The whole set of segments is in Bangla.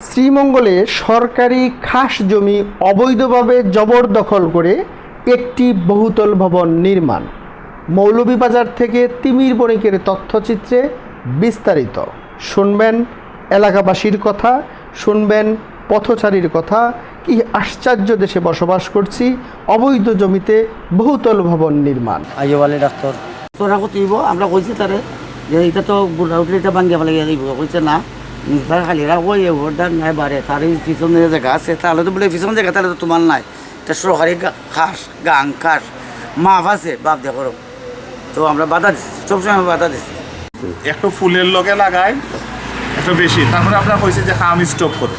শ্রীমঙ্গলে সরকারি খাস জমি অবৈধভাবে জবরদখল করে একটি বহুতল ভবন নির্মাণ। মৌলভীবাজার থেকে তিমির বণিকের তথ্যচিত্রে বিস্তারিত। শুনবেন এলাকাবাসীর কথা শুনবেন পথচারীর কথা কি আশ্চর্য দেশে বসবাস করছি অবৈধ জমিতে বহুতল ভবন নির্মাণ। ডাক্তার। তোরা আমরা কইছি তারে যে এটা তো বুড়া উঠলে এটা ভাঙ্গিয়া ফেলে দিব। কইছে না তার খালি রাখব এই নাই বাড়ে তার পিছনে জায়গা আছে, তাহলে তো বলে পিছনে জায়গা, তাহলে তো তোমার নাই। এটা সরকারি খাস, গাং খাস মাফ আছে, বাপ দেখো তো আমরা বাধা দিচ্ছি সবসময় বাধা দিচ্ছি একটু ফুলের লগে লাগাই, একটু বেশি। তারপরে আমরা কইছি যে খাম স্টপ করে।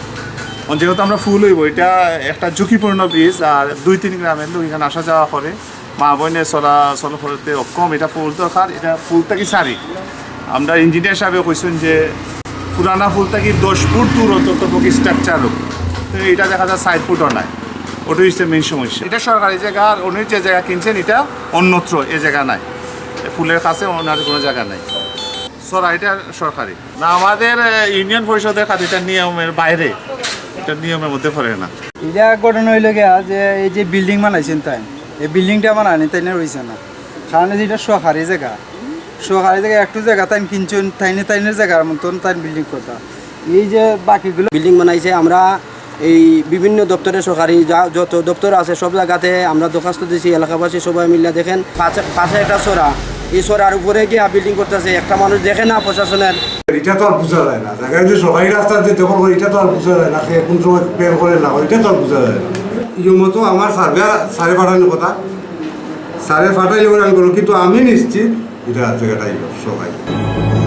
যেহেতু আমরা ফুল হইব, এটা একটা ঝুঁকিপূর্ণ বীজ, আর দুই, তিন গ্রামের লোক এখানে আসা যাওয়া করে। মা বোনে চলা চলা করতে কম এটা ফুল দরকার, এটা ফুলটা কি সারি আমরা ইঞ্জিনিয়ার সাহেব কইছেন যে পুরানা ফুলটা কি দশ ফুট দূর অন্তত স্ট্রাকচার হোক তো এটা দেখা যায় সাইড ফুটও নাই ওটা হচ্ছে মেন সমস্যা। এটা সরকারি জায়গা আর উনি যে জায়গা কিনছেন এটা অন্যত্র এ জায়গা নাই। ফুলের কাছে ওনার কোনো জায়গা নাই। সরা এটা সরকারি। না আমাদের ইউনিয়ন পরিষদের কাছে এটা নিয়মের বাইরে। এটা নিয়মের মধ্যে পড়ে না। এটা ঘটনা হইল গিয়া যে এই যে বিল্ডিং বানাইছেন তাই এই বিল্ডিংটা বানানি তাই না রয়েছে না। কারণ যেটা সরকারি জায়গা। সরকারি থেকে একটু জায়গা তাই কিনছেন, তাইনে তাইনের জায়গার মতন তাই বিল্ডিং কথা এই যে বাকিগুলো বিল্ডিং বানাইছে, আমরা এই বিভিন্ন দপ্তরে সরকারি যা, যত দপ্তর আছে, সব জায়গাতে আমরা দরখাস্ত দিয়েছি এলাকাবাসী সবাই মিলে দেখেন, পাশে পাশে একটা সরা। এই সরার উপরে গিয়ে বিল্ডিং করতেছে, একটা মানুষ দেখে না প্রশাসনের। এটা তো আর বোঝা যায় না। যে সরকারি রাস্তা যে দখল করে, এটা তো আর বোঝা যায় না কোন সময় প্রেম করে না, এটা তো আর বোঝা যায় না। মতো আমার সার্ভে সারে পাঠানোর কথা। সারে পাঠাইলে আমি কিন্তু আমি নিশ্চিত 腕がつけたいよ生。